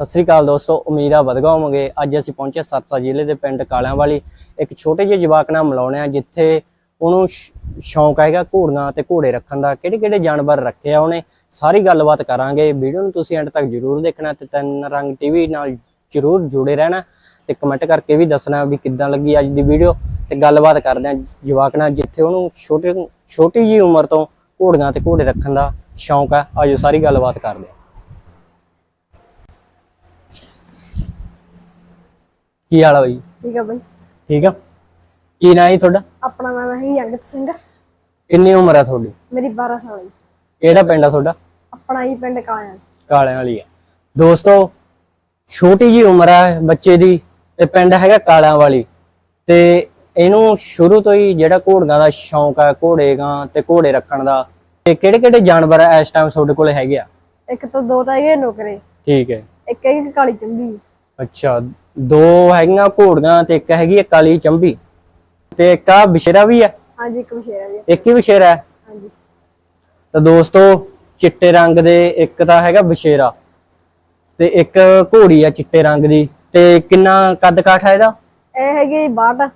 ਸਤਿ ਸ੍ਰੀ ਅਕਾਲ ਦੋਸਤੋ, ਉਮੀਦ ਆ ਵਧਗਾ ਹੋਵਾਂਗੇ। ਅੱਜ ਅਸੀਂ ਪਹੁੰਚੇ ਸਰਸਾ ਜ਼ਿਲ੍ਹੇ ਦੇ ਪਿੰਡ ਕਾਲਿਆਂ ਵਾਲੀ ਇੱਕ ਛੋਟੇ ਜਿਹੇ ਜਵਾਕ ਨਾਲ ਮਿਲਾਉਣੇ ਆ, ਜਿੱਥੇ ਉਹਨੂੰ ਸ਼ੌਂਕ ਹੈਗਾ ਘੋੜੀਆਂ ਤੇ ਘੋੜੇ ਰੱਖਣ ਦਾ। ਕਿਹੜੇ ਕਿਹੜੇ ਜਾਨਵਰ ਰੱਖੇ ਆ ਉਹਨੇ, ਸਾਰੀ ਗੱਲਬਾਤ ਕਰਾਂਗੇ। ਵੀਡੀਓ ਨੂੰ ਤੁਸੀਂ ਐਂਡ ਤੱਕ ਜਰੂਰ ਦੇਖਣਾ ਤੇ ਤਿੰਨ ਰੰਗ ਟੀਵੀ ਨਾਲ ਜਰੂਰ ਜੁੜੇ ਰਹਿਣਾ ਤੇ ਕਮੈਂਟ ਕਰਕੇ ਵੀ ਦੱਸਣਾ ਵੀ ਕਿੱਦਾਂ ਲੱਗੀ ਅੱਜ ਦੀ ਵੀਡੀਓ ਤੇ ਗੱਲਬਾਤ ਕਰਦੇ ਆ ਜਵਾਕ ਨਾਲ, ਜਿੱਥੇ ਉਹਨੂੰ ਛੋਟੇ, ਛੋਟੀ ਜੀ ਉਮਰ ਤੋਂ ਘੋੜੀਆਂ ਤੇ ਘੋੜੇ ਰੱਖਣ ਦਾ ਸ਼ੌਂਕ ਆ। ਆਜੋ ਸਾਰੀ ਗੱਲਬਾਤ ਕਰਦੇ ਆ। ਕੀ ਹਾਲ ਆ ਬਈ? ਠੀਕ ਹੈ ਬਈ। ਠੀਕ ਆ? ਕੀ ਨਾਂ ਹੈ ਤੁਹਾਡਾ? ਆਪਣਾ ਨਾਮ ਹੈ ਅੰਗਤ ਸਿੰਘ। ਕਿੰਨੀ ਉਮਰ ਆ ਤੁਹਾਡੀ? ਮੇਰੀ 12 ਸਾਲ ਹੈ ਕਿਹੜਾ ਪਿੰਡ ਆ ਤੁਹਾਡਾ? ਆਪਣਾ ਹੀ ਪਿੰਡ ਕਾਲਿਆਂ ਕਾਲਿਆਂ ਵਾਲੀ ਆ। ਦੋਸਤੋ ਛੋਟੀ ਜੀ ਉਮਰ ਆ ਬੱਚੇ ਦੀ ਤੇ ਪਿੰਡ ਹੈਗਾ ਕਾਲਿਆਂ ਵਾਲੀ। ਤੇ ਇਹਨੂੰ ਸ਼ੁਰੂ ਤੋਂ ਹੀ ਜਿਹੜਾ ਘੋੜੀਆਂ ਦਾ ਸ਼ੌਂਕ ਆ ਘੋੜੇਗਾ ਤੇ ਘੋੜੇ ਰੱਖਣ ਦਾ ਤੇ ਕਿਹੜੇ ਕਿਹੜੇ ਜਾਨਵਰ ਆ ਇਸ ਟਾਈਮ ਤੁਹਾਡੇ ਕੋਲੇ ਹੈਗੇ ਆ? ਇੱਕ ਤਾਂ ਦੋ ਤਾਂ ਹੈਗੇ ਨੌਕਰੇ। ਠੀਕ ਹੈ। ਇੱਕ ਹੈਗੀ ਕਾਲੀ ਚੰਬੀ ਅੱਛਾ ਦੋ ਹੈਗੀਆਂ ਘੋੜੀਆਂ ਤੇ ਇੱਕ ਹੈਗੀ ਆ ਕਾਲੀ ਚੰਬੀ ਤੇ ਇੱਕ ਆ ਬਸ਼ੇਰਾ ਵੀ ਆ? ਹਾਂਜੀ ਇੱਕ ਵਿਸ਼ੇਰਾ ਵੀ ਹੈ। ਇੱਕ ਹੀ ਬਸ਼ੇਰਾ ਹੈ? ਹਾਂਜੀ। ਤਾਂ ਦੋਸਤੋ ਚਿੱਟੇ ਰੰਗ ਦੇ ਇੱਕ ਤਾਂ ਹੈਗਾ ਬਸ਼ੇਰਾ ਤੇ ਇੱਕ ਘੋੜੀ ਆ ਚਿੱਟੇ ਰੰਗ ਦੀ ਤੇ ਕਿੰਨਾ ਕੱਦ ਕਾਠ ਹੈ ਇਹਦਾ? ਇਹ ਹੈਗੀ 62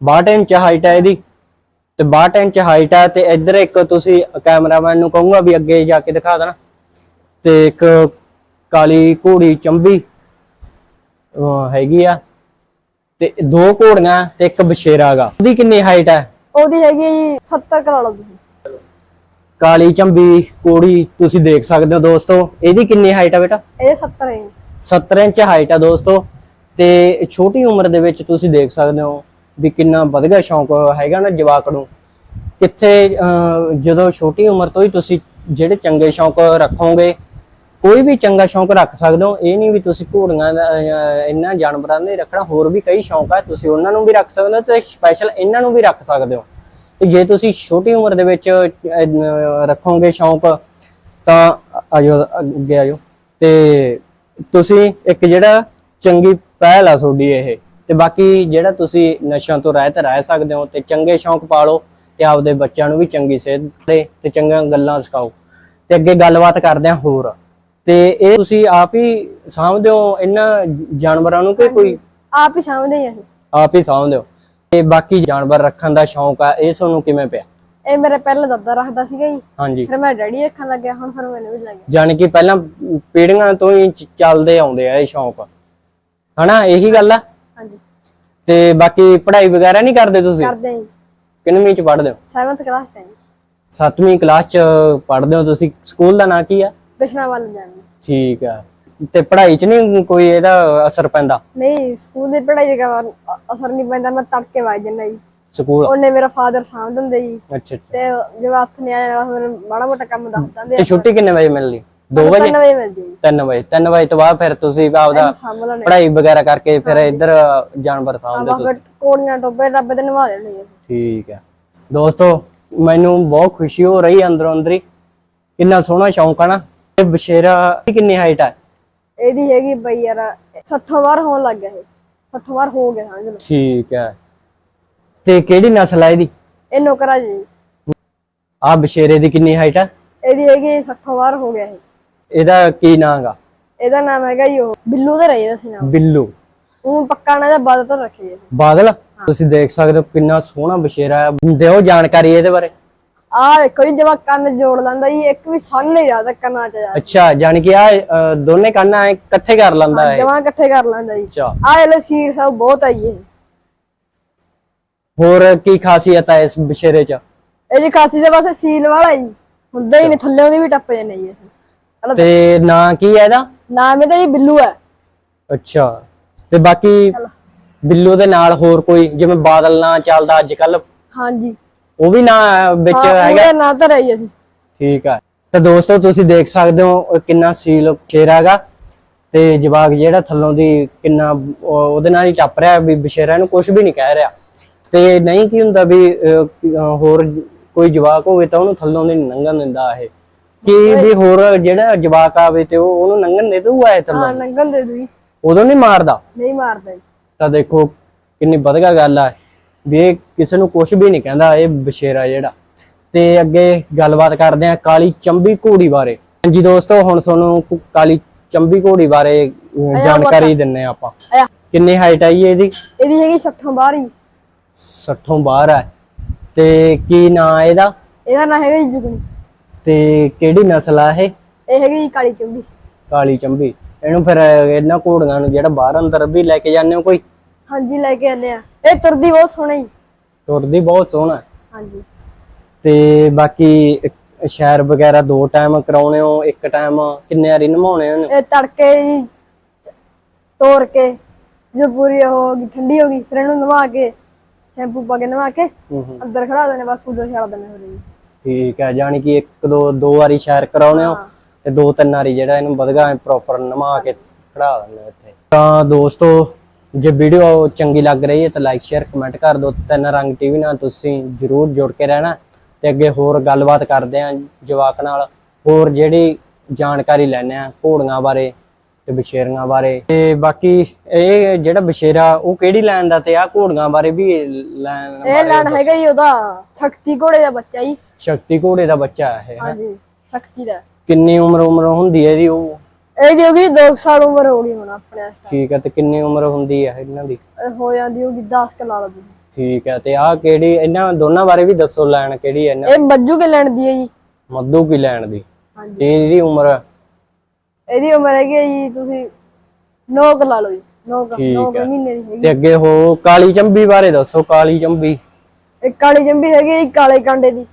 62 ਇੰਚ ਹਾਈਟ ਹੈ ਇਹਦੀ ਤੇ 62 ਇੰਚ ਹਾਈਟ ਹੈ ਤੇ ਇੱਧਰ ਇੱਕ ਤੁਸੀਂ ਕੈਮਰਾਮੈਨ ਨੂੰ ਕਹੂੰਗਾ ਵੀ ਅੱਗੇ ਜਾ ਕੇ ਦਿਖਾ ਦੇਣਾ ਤੇ ਇੱਕ ਕਾਲੀ ਘੋੜੀ ਚੰਬੀ ਹੈਗੀ ਆ। ਤੇ ਦੋ ਘੋੜੀਆਂ ਤੇ ਇੱਕ ਬਸ਼ੇਰਾ ਹੈਗਾ ਉਹਦੀ ਕਿੰਨੀ ਹਾਈਟ ਹੈ ਉਹਦੀ ਹੈਗੀ ਜੀ 70 ਕਰਾ ਲਓ ਤੁਸੀਂ। ਕਾਲੀ ਚੰਬੀ ਕੋੜੀ ਤੁਸੀਂ ਦੇਖ ਸਕਦੇ ਹੋ ਦੋਸਤੋ। ਇਹਦੀ ਕਿੰਨੀ ਹਾਈਟ ਆ ਬੇਟਾ? ਇਹ 70 ਹੈ। 70 ਇੰਚ ਹਾਈਟ ਆ ਦੋਸਤੋ। ਤੇ ਛੋਟੀ ਉਮਰ ਦੇ ਵਿੱਚ ਤੁਸੀਂ ਦੇਖ ਸਕਦੇ ਹੋ ਵੀ ਕਿੰਨਾ ਵਧਗਾ ਸ਼ੌਂਕ ਹੈਗਾ ਨਾ ਜਵਾਕ ਨੂੰ। ਕਿੱਥੇ ਜਦੋਂ ਛੋਟੀ ਉਮਰ ਤੋਂ ਹੀ ਤੁਸੀਂ ਜਿਹੜੇ ਚੰਗੇ ਸ਼ੌਂਕ ਰੱਖੋਗੇ ਕੋਈ ਵੀ ਚੰਗਾ ਸ਼ੌਂਕ ਰੱਖ ਸਕਦੇ ਹੋ, ਇਹ ਨਹੀਂ ਵੀ ਤੁਸੀਂ ਘੋੜੀਆਂ ਦਾ ਇਹਨਾਂ ਜਾਨਵਰਾਂ ਦੇ ਰੱਖਣਾ, ਹੋਰ ਵੀ ਕਈ ਸ਼ੌਂਕ ਆ, ਤੁਸੀਂ ਉਹਨਾਂ ਨੂੰ ਵੀ ਰੱਖ ਸਕਦੇ ਹੋ ਤੇ ਸਪੈਸ਼ਲ ਇਹਨਾਂ ਨੂੰ ਵੀ ਰੱਖ ਸਕਦੇ ਹੋ। ਤੇ ਜੇ ਤੁਸੀਂ ਛੋਟੀ ਉਮਰ ਦੇ ਵਿੱਚ ਰੱਖੋਗੇ ਸ਼ੌਂਕ, ਤਾਂ ਆਜੋ, ਅੱਗੇ ਆਜੋ। ਤੇ ਤੁਸੀਂ ਇੱਕ ਜਿਹੜਾ ਚੰਗੀ ਪਹਿਲ ਆ ਤੁਹਾਡੀ ਇਹ, ਤੇ ਬਾਕੀ ਜਿਹੜਾ ਤੁਸੀਂ ਨਸ਼ਿਆਂ ਤੋਂ ਰਹਿਤ ਰਹਿ ਸਕਦੇ ਹੋ ਤੇ ਚੰਗੇ ਸ਼ੌਂਕ ਪਾਲੋ ਤੇ ਆਪਦੇ ਬੱਚਿਆਂ ਨੂੰ ਵੀ ਚੰਗੀ ਸਿਹਤ ਦੇ ਤੇ ਚੰਗੀਆਂ ਗੱਲਾਂ ਸਿਖਾਓ। ਤੇ ਅੱਗੇ ਗੱਲਬਾਤ ਕਰਦੇ ਹਾਂ ਹੋਰ। ਤੇ ਇਹ ਤੁਸੀਂ ਆਪ ਹੀ ਸਾਂਭਦੇ ਹੋ ਇਹਨਾਂ ਜਾਨਵਰਾਂ ਨੂੰ ਕਿ ਕੋਈ ਆਪ ਹੀ ਸਮਝਦੇ ਹਾਂ ਅਸੀਂ। ਆਪ ਹੀ ਸਾਂਭਦੇ ਹੋ? ਤੇ ਬਾਕੀ ਜਾਨਵਰ ਰੱਖਣ ਦਾ ਸ਼ੌਂਕ ਆ ਇਹ ਤੁਹਾਨੂੰ ਕਿਵੇਂ ਪਿਆ? ਇਹ ਮੇਰੇ ਪਹਿਲਾਂ ਦਾਦਾ ਰੱਖਦਾ ਸੀਗਾ ਜੀ। ਹਾਂਜੀ। ਫਿਰ ਮੈਂ ਡੈਡੀ ਰੱਖਣ ਲੱਗਿਆ ਹੁਣ ਫਿਰ ਮੈਨੂੰ ਵੀ ਲੱਗਿਆ। ਜਾਣੀ ਕਿ ਪਹਿਲਾਂ ਪੀੜ੍ਹੀਆਂ ਤੋਂ ਹੀ ਚ- ਚੱਲਦੇ ਆਉਂਦੇ ਆ ਇਹ ਸ਼ੌਂਕ। ਹਨਾ ਇਹੀ ਗੱਲ ਆ? ਹਾਂਜੀ। ਤੇ ਬਾਕੀ ਪੜ੍ਹਾਈ ਵਗੈਰਾ ਨਹੀਂ ਕਰਦੇ ਤੁਸੀਂ? ਕਰਦੇ ਹਾਂ ਜੀ। ਕਿੰਨਵੀਂ ਚ ਪੜ੍ਹਦੇ ਹੋ? 7th ਕਲਾਸ ਚ ਹਾਂ ਜੀ। 7ਵੀਂ ਕਲਾਸ ਚ ਪੜ੍ਹਦੇ ਹੋ ਤੁਸੀਂ? ਸਕੂਲ ਦਾ ਨਾਂ ਕੀ ਆ? ਬਿਸ਼ਨਾ ਵੱਲ ਜਾਣਾ। ਠੀਕ ਆ। ਤੇ ਪੜ੍ਹਾਈ ਚ ਨਹੀਂ ਕੋਈ ਇਹਦਾ ਅਸਰ ਪੈਂਦਾ? ਨਹੀਂ ਸਕੂਲ ਦੀ ਪੜ੍ਹਾਈ ਦਾ ਅਸਰ ਨਹੀਂ ਪੈਂਦਾ ਮੈਂ ਤੜਕੇ ਵੱਜ ਜਾਂਦਾ ਜੀ। ਸਕੂਲ? ਉਹਨੇ ਮੇਰਾ ਫਾਦਰ ਸਾਂਭ ਦਿੰਦੇ ਜੀ। ਅੱਛਾ ਅੱਛਾ। ਤੇ ਜਿਵੇਂ ਹੱਥ ਨਹੀਂ ਆਇਆ ਫਿਰ ਮਾੜਾ ਮੋਟਾ ਕੰਮ ਦੱਸ ਦਿੰਦੇ ਤੇ ਛੁੱਟੀ ਕਿੰਨੇ ਵਜੇ ਮਿਲਦੀ 2 ਵਜੇ? 3 ਵਜੇ ਮਿਲਦੀ ਜੀ। 3 ਵਜੇ। 3 ਵਜੇ ਤੋਂ ਬਾਅਦ ਫਿਰ ਤੁਸੀਂ ਆਪਦਾ ਪੜ੍ਹਾਈ ਵਗੈਰਾ ਕਰਕੇ ਫਿਰ ਇੱਧਰ ਜਾਨਵਰ ਸਾਂਭਦੇ ਫਿਰ ਕੋੜੀਆਂ ਟੋਬੇ ਰੱਬ ਤੇ ਨਿਭਾ ਲੈਣੇ ਠੀਕ ਹੈ ਦੋਸਤੋ ਮੈਨੂੰ ਬਹੁਤ ਖੁਸ਼ੀ ਹੋ ਰਹੀ ਅੰਦਰੋਂ ਅੰਦਰੀ। ਕਿੰਨਾ ਸੋਹਣਾ ਸ਼ੌਂਕ ਆ ਨਾ। ਇਹ ਬਸ਼ੇਰਾ ਦੀ ਕਿੰਨੀ ਹਾਈਟ ਹੈ ਇਹਦੀ ਹੈਗੀ ਬਈ ਯਾਰ 60 ਵਾਰ ਹੋਣ ਲੱਗ ਗਿਆ ਇਹ। 60 ਵਾਰ ਹੋ ਗਿਆ ਸਮਝ ਲਓ। ਠੀਕ ਹੈ ਤੇ ਕਿਹੜੀ ਨਸਲ ਹੈ ਇਹਦੀ? ਇਹ ਨੌਕਰਾ ਜੀ। ਆ ਬਸ਼ੇਰੇ ਦੀ ਕਿੰਨੀ ਹਾਈਟ ਹੈ ਇਹਦੀ ਹੈਗੀ 60 ਵਾਰ ਹੋ ਗਿਆ ਇਹ। ਇਹਦਾ ਕੀ ਨਾਂ ਹੈਗਾ ਇਹਦਾ ਨਾਮ ਹੈਗਾ ਜੀ ਉਹ ਬਿੱਲੂ ਦਾ ਰਹੀ ਦਾ ਸੀ ਨਾਮ। ਬਿੱਲੂ। ਉਹ ਪੱਕਾ ਨਾ ਦਾ ਬਾਦ ਤੋਂ ਰੱਖੀ ਜੀ ਬਾਦਲ? ਤੁਸੀਂ ਦੇਖ ਸਕਦੇ ਹੋ ਕਿੰਨਾ ਸੋਹਣਾ ਬਸ਼ੇਰਾ ਹੈ ਦਿਓ ਜਾਣਕਾਰੀ ਇਹਦੇ ਬਾਰੇ। ਆ ਵੇਖੋ ਜੀ ਜਵਾ ਕੰਨ ਜੋੜ ਲੈਂਦਾ ਜੀ ਇੱਕ ਵੀ ਸੰਨ ਨਹੀਂ ਜਾਂਦਾ ਕੰਨਾਂ ਚ ਯਾਰ ਅੱਛਾ ਜਾਣੀ ਕਿ ਆ ਦੋਨੇ ਕੰਨਾਂ ਐਂ ਇਕੱਠੇ ਕਰ ਲੈਂਦਾ ਹੈ ਜਵਾ ਇਕੱਠੇ ਕਰ ਲੈਂਦਾ ਜੀ। ਅੱਛਾ। ਆ ਇਹ ਸੀਰ ਸਭ ਬਹੁਤ ਆਈ ਇਹ। ਹੋਰ ਕੀ ਖਾਸੀਅਤ ਹੈ ਇਸ ਬਸ਼ੇਰੇ 'ਚ? ਇਹ ਜੀ ਖਾਸੀ ਦੇ ਪਾਸੇ ਸੀਲ ਵਾਲਾ ਜੀ। ਹੁੰਦਾ ਹੀ ਨਹੀਂ ਥੱਲੇ ਉਹਦੀ ਵੀ ਟੱਪ ਜਾਂਦੇ ਜੀ ਇਹ। ਤੇ ਨਾਂ ਕੀ ਹੈ ਇਹਦਾ? ਨਾਮ ਇਹਦਾ ਜੀ ਬਿੱਲੂ ਹੈ ਅੱਛਾ। ਤੇ ਬਾਕੀ ਬਿੱਲੂ ਦੇ ਨਾਲ ਹੋਰ ਕੋਈ ਜਿਵੇਂ ਬਾਦਲ ਨਾਂ ਚੱਲਦਾ ਅੱਜ ਕੱਲ ਹਾਂਜੀ। ਉਹ ਵੀ ਨਾਂ ਵਿੱਚ ਹੈਗਾ। ਉਹਦਾ ਨਾਂ ਤਾਂ ਰਹੀ ਅਸੀਂ। ਠੀਕ ਆ। ਤਾਂ ਦੋਸਤੋ ਤੁਸੀਂ ਦੇਖ ਸਕਦੇ ਹੋ ਕਿੰਨਾ ਸੀਲ ਸ਼ੇਰ ਹੈਗਾ ਤੇ ਜਵਾਗ ਜਿਹੜਾ ਥੱਲੋਂ ਦੀ ਕਿੰਨਾ ਉਹ- ਉਹਦੇ ਨਾਲ ਹੀ ਟੱਪ ਰਿਹਾ ਵੀ ਬਸ਼ੇਰਾ ਨੂੰ ਕੁਝ ਵੀ ਨਹੀਂ ਕਹਿ ਰਿਹਾ। ਤੇ ਨਹੀਂ ਕੀ ਹੁੰਦਾ ਵੀ ਅਹ, ਅਹ, ਹੋਰ ਕੋਈ ਜਵਾਕ ਹੋਵੇ ਤਾਂ ਉਹਨੂੰ ਥੱਲੋਂ ਦੀ ਨੀ ਲੰਘਣ ਦਿੰਦਾ ਇਹ। ਕੀ ਵੀ ਹੋਰ ਜਿਹੜਾ ਜਵਾਕ ਆਵੇ ਤੇ ਉਹ ਉਹਨੂੰ ਲੰਘਣ ਦੇ ਦੂਗਾ ਇਹ ਥੱਲੋਂ? ਹਾਂ ਨੰਗਲ ਦੇ ਦੂਈ ਉਦੋਂ ਨਹੀਂ ਮਾਰਦਾ? ਨਹੀਂ ਮਾਰਦਾ ਜੀ। ਤਾਂ ਦੇਖੋ ਕਿੰਨੀ ਵਧਗਾ ਗੱਲ ਆ। ਵੀ ਇਹ ਕਿਸੇ ਨੂੰ ਕੁਝ ਵੀ ਨਹੀਂ ਕਹਿੰਦਾ ਇਹ ਬਸ਼ੇਰਾ ਜਿਹੜਾ। ਤੇ ਅੱਗੇ ਗੱਲਬਾਤ ਕਰਦੇ ਆ ਕਾਲੀ ਚੰਬੀ ਘੋੜੀ ਬਾਰੇ। ਹਾਂਜੀ ਦੋਸਤੋ ਹੁਣ ਤੁਹਾਨੂੰ ਕਾਲੀ ਚੰਬੀ ਘੋੜੀ ਬਾਰੇ ਜਾਣਕਾਰੀ ਦਿੰਨੇ ਆ ਆਪਾਂ। ਕਿੰਨੀ ਹਾਈਟ ਆਈ ਹੈ ਇਹਦੀ? ਇਹਦੀ ਹੈਗੀ 60 ਬਾਹਰ ਹੀ। 60 ਬਾਹਰ ਹੈ ਤੇ ਕੀ ਨਾਂ ਇਹਦਾ? ਇਹਦਾ ਨਾਂ ਹੈਗਾ ਜੁਗਨੀ ਤੇ ਕਿਹੜੀ ਨਸਲ ਆ ਇਹ? ਇਹ ਹੈਗੀ ਕਾਲੀ ਚੰਬੀ। ਕਾਲੀ ਚੰਬੀ। ਇਹਨੂੰ ਫਿਰ ਇਹਨਾਂ ਘੋੜੀਆਂ ਨੂੰ ਜਿਹੜਾ ਬਾਹਰ ਅੰਦਰ ਵੀ ਲੈ ਕੇ ਜਾਂਦੇ ਹੋ ਕੋਈ? ਹਾਂਜੀ ਲੈ ਕੇ ਆਨੇ ਆ। ਇਹ ਤੁਰਦੀ ਬਹੁਤ ਸੋਹਣੀ ਤੁਰਦੀ ਬਹੁਤ ਸੋਹਣਾ ਹਾਂਜੀ। ਤੇ ਬਾਕੀ ਸ਼ਹਿਰ ਵਗੈਰਾ ਦੋ ਟਾਈਮ ਕਰਾਉਣੇ ਹੋ ਇੱਕ ਟਾਈਮ ਕਿੰਨੇ ਵਾਰੀ ਨਮਾਉਣੇ ਹੋ ਇਹ ਤੜਕੇ ਜੀ ਕੇ ਜੋ ਪੂਰੀ ਹੋ ਗਈ ਠੰਡੀ ਹੋ ਗਈ ਫਿਰ ਇਹਨੂੰ ਨਵਾ ਕੇ ਸ਼ੈਂਪੂ ਪਾ ਕੇ ਨਵਾ ਕੇ ਅੰਦਰ ਖੜਾ ਦੇਣੇ ਬਸ ਕੂਲਰ ਛੱਡ ਦੇਣੇ ਹੋ ਜੀ। ਠੀਕ ਹੈ ਜਾਣੀ ਕਿ ਇੱਕ ਦੋ ਦੋ ਵਾਰੀ ਸ਼ਹਿਰ ਕਰਾਉਣੇ ਹੋ ਤੇ ਦੋ ਤਿੰਨ ਵਾਰੀ ਜਿਹੜਾ ਇਹਨੂੰ ਵਧਗਾ ਪ੍ਰੋਪਰ ਨਮਾ ਕੇ ਖੜਾ ਦਿੰਦੇ ਇੱਥੇ। ਤਾਂ ਦੋਸਤੋ ਜੇ ਵੀਡੀਓ ਚੰਗੀ ਲੱਗ ਰਹੀ ਹੈ ਤਾਂ ਲਾਈਕ ਸ਼ੇਅਰ ਕਮੈਂਟ ਕਰ ਦਿਓ ਤਿੰਨ ਰੰਗ ਟੀਵੀ ਨਾਲ ਤੁਸੀਂ ਜਰੂਰ ਜੁੜ ਕੇ ਰਹਿਣਾ ਤੇ ਅੱਗੇ ਹੋਰ ਗੱਲਬਾਤ ਕਰਦੇ ਆਂ ਜਵਾਕ ਨਾਲ। ਹੋਰ ਜਿਹੜੀ ਜਾਣਕਾਰੀ ਲੈਣੇ ਆ ਘੋੜੀਆਂ ਬਾਰੇ ਤੇ ਬਸ਼ੇਰੀਆਂ ਬਾਰੇ। ਤੇ ਬਾਕੀ ਇਹ ਜਿਹੜਾ ਬਸ਼ੇਰਾ ਉਹ ਕਿਹੜੀ ਲੈਣ ਦਾ ਤੇ ਆ ਘੋੜੀਆਂ ਬਾਰੇ ਵੀ ਲੈਣ ਇਹ ਲੈਣ ਹੈਗਾ ਜੀ ਉਹਦਾ ਸ਼ਕਤੀ ਘੋੜੇ ਦਾ ਬੱਚਾ ਜੀ। ਸ਼ਕਤੀ ਘੋੜੇ ਦਾ ਬੱਚਾ ਹੈ। ਹਾਂਜੀ ਸ਼ਕਤੀ ਦਾ। ਕਿੰਨੀ ਉਮਰ ਉਮਰ ਹੁੰਦੀ ਹੈ ਇਹਦੀ ਉਹ? ਇਹਦੀ ਹੋ ਗਈ 2 ਸਾਲ ਉਮਰ ਹੋ ਗਈ ਹੁਣ ਆਪਣੇ। ਠੀਕ ਹੈ ਤੇ ਕਿੰਨੀ ਉਮਰ ਹੁੰਦੀ ਹੈ ਇਹਨਾਂ ਦੀ? ਇਹ ਹੋ ਜਾਂਦੀ ਹੋਗੀ 10 ਕ ਲਾ ਲਓ ਤੁਸੀਂ। ਠੀਕ ਹੈ ਤੇ ਆਹ ਕਿਹੜੀ ਇਹਨਾਂ ਦੋਨਾਂ ਬਾਰੇ ਵੀ ਦੱਸੋ ਲੈਣ ਕਿਹੜੀ ਹੈ ਇਹਨਾਂ ਇਹ ਬੱਜੂ ਕੇ ਲੈਣ ਦੀ ਹੈ ਜੀ। ਮੱਧੂ ਕੀ ਲੈਣ ਦੀ? ਹਾਂਜੀ। ਤੇ ਇਹਦੀ ਉਮਰ? ਇਹਦੀ ਉਮਰ ਹੈਗੀ ਹੈ ਜੀ ਤੁਸੀਂ 9 ਕ ਲਾ ਲਓ ਜੀ 9 ਕ ਠੀਕ 9 ਹੈ। ਮਹੀਨੇ ਦੀ ਹੈਗੀ। ਤੇ ਅੱਗੇ ਹੋ ਕਾਲੀ ਚੰਬੀ ਬਾਰੇ ਦੱਸੋ ਕਾਲੀ ਚੰਬੀ। ਇੱਕ ਕਾਲੀ ਜੰਬੀ ਹੈਗੀ ਹੈ ਜੀ ਕਾਲੇ ਕਾਂਡੇ ਦੀ।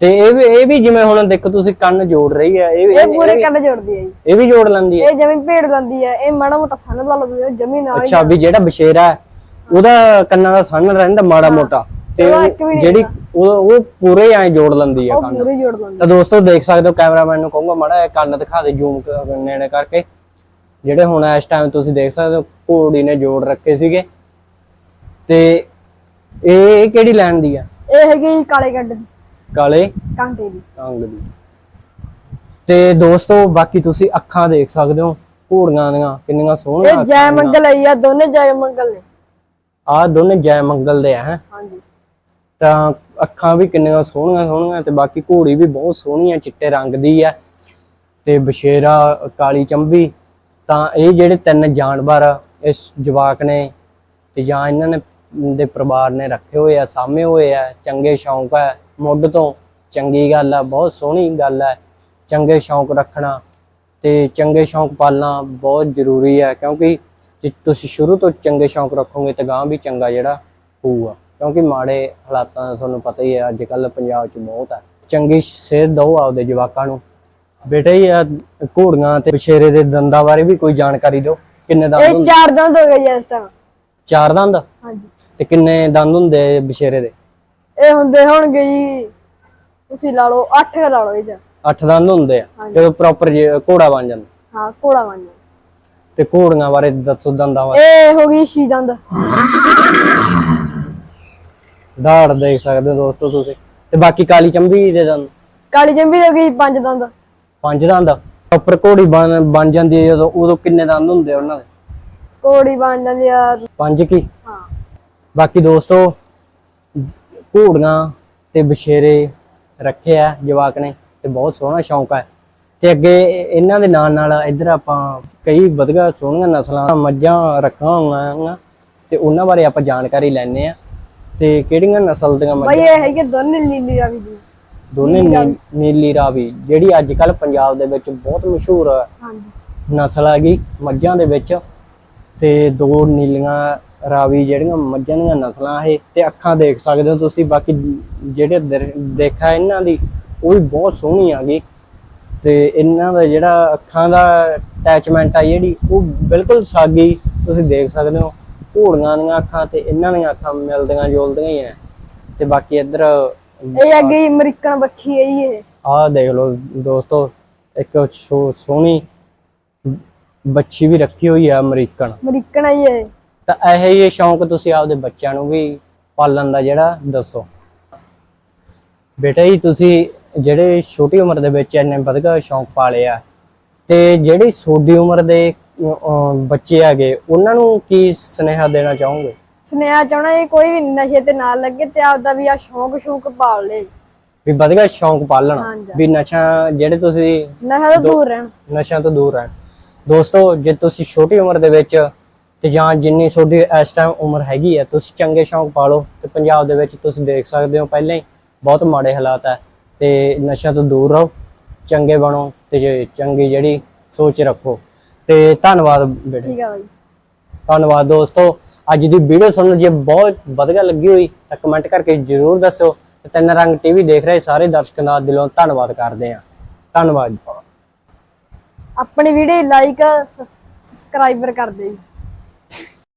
ਤੇ ਇਹ ਵੀ ਇਹ ਵੀ ਜਿਵੇਂ ਹੁਣ ਦੇਖੋ ਤੁਸੀਂ ਕੰਨ ਜੋੜ ਰਹੀ ਹੈ ਇਹ ਇਹ ਪੂਰੇ ਕੰਨ ਜੋੜਦੀ ਹੈ ਜੀ। ਇਹ ਵੀ ਜੋੜ ਲੈਂਦੀ ਹੈ। ਇਹ ਜਮੀ ਭੇੜ ਲੈਂਦੀ ਹੈ ਇਹ ਮਾੜਾ ਮੋਟਾ ਸੰਨ ਲਾ ਲਓ ਤੁਸੀਂ ਜਮੀ ਨਾਲ ਹੀ ਅੱਛਾ ਵੀ ਜਿਹੜਾ ਬਸ਼ੇਰਾ ਹੈ ਉਹਦਾ ਕੰਨਾਂ ਦਾ ਸੰਨ ਰਹਿੰਦਾ ਮਾੜਾ ਮੋਟਾ। ਤੇ ਜਿਹੜੀ ਉਹ ਉਹ ਪੂਰੇ ਐ ਜੋੜ ਲੈਂਦੀ ਹੈ ਉਹ ਕੰਨ। ਪੂਰੇ ਜੋੜ ਲੈਂਦੀ ਤਾਂ ਦੋਸਤੋ ਦੇਖ ਸਕਦੇ ਹੋ ਕੈਮਰਾਮੈਨ ਨੂੰ ਕਹੂੰਗਾ ਮਾੜਾ ਜਿਹਾ ਕੰਨ ਦਿਖਾ ਦੇ ਜ਼ੂਮ ਨੇੜੇ ਕਰਕੇ। ਜਿਹੜੇ ਹੁਣ ਇਸ ਟਾਈਮ ਤੁਸੀਂ ਦੇਖ ਸਕਦੇ ਹੋ ਘੋੜੀ ਨੇ ਜੋੜ ਰੱਖੇ ਸੀਗੇ। ਤੇ ਇਹ ਇਹ ਕਿਹੜੀ ਲੈਣ ਦੀ ਆ? ਇਹ ਹੈਗੀ ਕਾਲੇ ਕਾਂਡੇ ਦੀ। ਕਾਲੇ ਕਾਂਟੇ ਦੀ। ਰੰਗ ਦੀ। ਤੇ ਦੋਸਤੋ ਬਾਕੀ ਤੁਸੀਂ ਅੱਖਾਂ ਦੇਖ ਸਕਦੇ ਹੋ ਘੋੜੀਆਂ ਦੀਆਂ ਕਿੰਨੀਆਂ ਸੋਹਣੀਆਂ ਇਹ ਜੈ ਮੰਗਲ ਹੈ ਜੀ ਆਹ ਦੋਨੇ ਜੈ ਮੰਗਲ ਨੇ। ਆਹ ਦੋਨੇ ਜੈ ਮੰਗਲ ਦੇ ਆ ਹੈਂ। ਹਾਂਜੀ। ਤਾਂ ਅੱਖਾਂ ਵੀ ਕਿੰਨੀਆਂ ਸੋਹਣੀਆਂ ਸੋਹਣੀਆਂ ਤੇ ਬਾਕੀ ਘੋੜੀ ਵੀ ਬਹੁਤ ਸੋਹਣੀ ਆ ਚਿੱਟੇ ਰੰਗ ਦੀ ਆ। ਤੇ ਬਸ਼ੇਰਾ ਕਾਲੀ ਚੰਬੀ ਤਾਂ ਇਹ ਜਿਹੜੇ ਤਿੰਨ ਜਾਨਵਰ ਇਸ ਜਵਾਕ ਨੇ ਤੇ ਜਾਂ ਇਹਨਾਂ ਨੇ ਦੇ ਪਰਿਵਾਰ ਨੇ ਰੱਖੇ ਹੋਏ ਆ ਸਾਹਮਣੇ ਹੋਏ ਆ ਚੰਗੇ ਸ਼ੌਂਕ ਆ ਮੁੱਢ ਤੋਂ ਚੰਗੀ ਗੱਲ ਆ ਬਹੁਤ ਸੋਹਣੀ ਗੱਲ ਆ। ਚੰਗੇ ਸ਼ੌਂਕ ਰੱਖਣਾ ਤੇ ਚੰਗੇ ਸ਼ੌਂਕ ਪਾਲਣਾ ਬਹੁਤ ਜ਼ਰੂਰੀ ਹੈ ਕਿਉਂਕਿ ਜੇ ਤੁਸੀਂ ਸ਼ੁਰੂ ਤੋਂ ਚੰਗੇ ਸ਼ੌਂਕ ਰੱਖੋਗੇ ਤਾਂ ਗਾਂ ਵੀ ਚੰਗਾ ਜਿਹੜਾ ਹੋਊਗਾ। ਕਿਉਂਕਿ ਮਾੜੇ ਹਾਲਾਤਾਂ ਦਾ ਤੁਹਾਨੂੰ ਪਤਾ ਹੀ ਹੈ ਅੱਜ ਕੱਲ ਪੰਜਾਬ 'ਚ ਬਹੁਤ ਹੈ ਚੰਗੀ ਸਿਹਤ ਦਿਓ ਆਪਦੇ ਜਵਾਕਾਂ ਨੂੰ। ਬੇਟਾ ਹੀ ਆ ਘੋੜੀਆਂ ਤੇ ਬਸ਼ੇਰੇ ਦੇ ਦੰਦਾਂ ਬਾਰੇ ਵੀ ਕੋਈ ਜਾਣਕਾਰੀ ਦਿਓ ਕਿੰਨੇ ਦੰਦ ਇਹ ਹੁੰਦੇ? ਚਾਰ ਦੰਦ ਹੋ ਗਏ ਜੀ ਇਸ ਚਾਰ ਦੰਦ? ਹਾਂਜੀ। ਤੇ ਕਿੰਨੇ ਦੰਦ ਹੁੰਦੇ ਬਸ਼ੇਰੇ ਦੇ? ਇਹ ਹੁੰਦੇ ਹੋਣਗੇ ਜੀ ਤੁਸੀਂ ਲਾ ਲਓ 8 ਲਾ ਲਓ ਇਹ ਚ ਅੱਠ ਦੰਦ ਹੁੰਦੇ ਆ ਜਦੋਂ ਪ੍ਰੋਪਰ ਘੋੜਾ ਬਣ ਜਾਂਦਾ। ਹਾਂ ਘੋੜਾ ਬਣ ਜਾਂਦਾ। ਤੇ ਘੋੜੀਆਂ ਬਾਰੇ ਦੱਸੋ ਦੰਦਾਂ ਬਾਰੇ। ਇਹ ਹੋ ਗਈ ਛੀ ਦੰਦ। ਦਾੜ ਦੇਖ ਸਕਦੇ ਹੋ ਦੋਸਤੋ ਤੁਸੀਂ। ਤੇ ਬਾਕੀ ਕਾਲੀ ਚੰਬੀ ਦੇ ਦੰਦ? ਕਾਲੀ ਜੰਬੀ ਹੋ ਗਈ ਪੰਜ ਦੰਦ। ਪੰਜ ਦੰਦ। ਪ੍ਰੋਪਰ ਘੋੜੀ ਬਣ ਬਣ ਜਾਂਦੀ ਹੈ ਜਦੋਂ ਉਦੋਂ ਕਿੰਨੇ ਦੰਦ ਹੁੰਦੇ ਆ ਉਹਨਾਂ ਦੇ? ਕੋੜੀ ਬਣ ਜਾਂਦੀ ਆ। ਪੰਜ ਕੀ? ਬਾਕੀ ਦੋਸਤੋ ਘੋੜੀਆਂ ਤੇ ਬਸ਼ੇਰੇ ਰੱਖੇ ਆ ਜਵਾਕ ਨੇ ਤੇ ਬਹੁਤ ਸੋਹਣਾ ਸ਼ੌਂਕ ਹੈ ਤੇ ਅੱਗੇ ਇਹਨਾਂ ਦੇ ਨਾਲ ਨਾਲ ਇੱਧਰ ਆਪਾਂ ਕਈ ਵਧੀਆ ਸੋਹਣੀਆਂ ਨਸਲਾਂ ਮੱਝਾਂ ਰੱਖਾਂ ਹੋਈਆਂ ਤੇ ਉਹਨਾਂ ਬਾਰੇ ਆਪਾਂ ਜਾਣਕਾਰੀ ਲੈਣੇ ਆ। ਤੇ ਕਿਹੜੀਆਂ ਨਸਲ ਦੀਆਂ ਮੱਝਾਂ? ਬਈ ਇਹ ਹੈਗੇ ਦੋਨੇ ਲੀਲੀ ਰਾਵੀ ਦੀ। ਦੋਨੇ ਨੀਲੀ ਰਾਵੀ। ਜਿਹੜੀ ਅੱਜ ਕੱਲ ਪੰਜਾਬ ਦੇ ਵਿੱਚ ਬਹੁਤ ਮਸ਼ਹੂਰ ਹਾਂਜੀ। ਨਸਲ ਹੈਗੀ ਮੱਝਾਂ ਦੇ ਵਿੱਚ। ਤੇ ਦੋ ਨੀਲੀਆਂ ਰਾਵੀ ਜਿਹੜੀਆਂ ਮੱਝਾਂ ਦੀਆਂ ਨਸਲਾਂ ਇਹ ਤੇ ਅੱਖਾਂ ਦੇਖ ਸਕਦੇ ਹੋ ਤੁਸੀਂ ਬਾਕੀ ਜਿਹੜੇ ਦੇਖਾ ਇਹਨਾਂ ਦੀ ਉਹ ਵੀ ਬਹੁਤ ਸੋਹਣੀ ਹੈਗੀ ਤੇ ਇਹਨਾਂ ਦਾ ਜਿਹੜਾ ਅੱਖਾਂ ਦਾ ਅਟੈਚਮੈਂਟ ਆ ਜਿਹੜੀ ਉਹ ਬਿਲਕੁਲ ਸਾਗੀ ਤੁਸੀਂ ਦੇਖ ਸਕਦੇ ਹੋ। ਘੋੜੀਆਂ ਦੀਆਂ ਅੱਖਾਂ ਤੇ ਇਹਨਾਂ ਦੀਆਂ ਅੱਖਾਂ ਮਿਲਦੀਆਂ ਜੁਲਦੀਆਂ ਹੀ ਆ। ਤੇ ਬਾਕੀ ਇੱਧਰ ਇਹ ਅੱਗੇ ਅਮਰੀਕਨ ਬੱਚੀ ਹੈ ਜੀ ਇਹ। ਆਹ ਦੇਖ ਲਓ ਦੋਸਤੋ ਇੱਕ ਸੋਹਣੀ ਬੱਚੀ ਵੀ ਰੱਖੀ ਹੋਈ ਆ ਅਮਰੀਕਨ। ਅਮਰੀਕਨ ਹੈ ਇਹ। ਤਾਂ ਇਹੋ ਜਿਹੇ ਸ਼ੌਂਕ ਤੁਸੀਂ ਆਪਦੇ ਬੱਚਿਆਂ ਨੂੰ ਵੀ ਪਾਲਣ ਦਾ ਜਿਹੜਾ ਦੱਸੋ। ਬੇਟਾ ਜੀ ਤੁਸੀਂ ਜਿਹੜੇ ਛੋਟੀ ਉਮਰ ਦੇ ਵਿੱਚ ਇੰਨੇ ਵਧੀਆ ਸ਼ੌਂਕ ਪਾਲੇ ਆ ਤੇ ਜਿਹੜੀ ਛੋਟੀ ਉਮਰ ਦੇ ਬੱਚੇ ਹੈਗੇ ਉਹਨਾਂ ਨੂੰ ਕੀ ਸੁਨੇਹਾ ਦੇਣਾ ਚਾਹੋਗੇ? ਸੁਨੇਹਾ ਚਾਹਣਾ ਇਹ ਕੋਈ ਵੀ ਨਸ਼ੇ ਤੇ ਨਾ ਲੱਗੇ ਤੇ ਆਪਦਾ ਵੀ ਆ ਸ਼ੌਂਕ ਸ਼ੌਂਕ ਪਾਲ ਲੇ। ਵੀ ਵਧੀਆ ਸ਼ੌਂਕ ਪਾਲਣ। ਵੀ ਨਸ਼ਾ ਜਿਹੜੇ ਤੁਸੀਂ ਨਸ਼ਾ ਤੋਂ ਦੂਰ ਰਹਿਣ। ਨਸ਼ਿਆਂ ਤੋਂ ਦੂਰ ਰਹਿਣ। ਦੋਸਤੋ ਜੇ ਤੁਸੀਂ ਛੋਟੀ ਉਮਰ ਦੇ ਵਿੱਚ ਤੇ ਜਾਂ ਜਿੰਨੀ ਤੁਹਾਡੀ ਇਸ ਟਾਈਮ ਉਮਰ ਹੈਗੀ ਹੈ ਤੁਸੀਂ ਚੰਗੇ ਸ਼ੌਂਕ ਪਾਲੋ ਤੇ ਪੰਜਾਬ ਦੇ ਵਿੱਚ ਤੁਸੀਂ ਦੇਖ ਸਕਦੇ ਹੋ ਪਹਿਲਾਂ ਹੀ ਬਹੁਤ ਮਾੜੇ ਹਾਲਾਤ ਹੈ ਤੇ ਨਸ਼ਿਆਂ ਤੋਂ ਦੂਰ ਰਹੋ ਚੰਗੇ ਬਣੋ ਤੇ ਚੰਗੀ ਜਿਹੜੀ ਸੋਚ ਰੱਖੋ ਤੇ ਧੰਨਵਾਦ ਬੇਟੇ। ਠੀਕ ਆ ਬਾਈ। ਧੰਨਵਾਦ ਦੋਸਤੋ। ਅੱਜ ਦੀ ਵੀਡੀਓ ਤੁਹਾਨੂੰ ਜੇ ਬਹੁਤ ਵਧੀਆ ਲੱਗੀ ਹੋਈ ਤਾਂ ਕਮੈਂਟ ਕਰਕੇ ਜਰੂਰ ਦੱਸੋ ਤੇ ਤਿੰਨ ਰੰਗ ਟੀਵੀ ਦੇਖ ਰਹੇ ਸਾਰੇ ਦਰਸ਼ਕਾਂ ਦਾ ਦਿਲੋਂ ਧੰਨਵਾਦ ਕਰਦੇ ਹਾਂ। ਧੰਨਵਾਦ। ਆਪਣੀ ਵੀਡੀਓ ਲਾਈਕ ਸਬਸਕ੍ਰਾਈਬਰ ਕਰ ਦਿਓ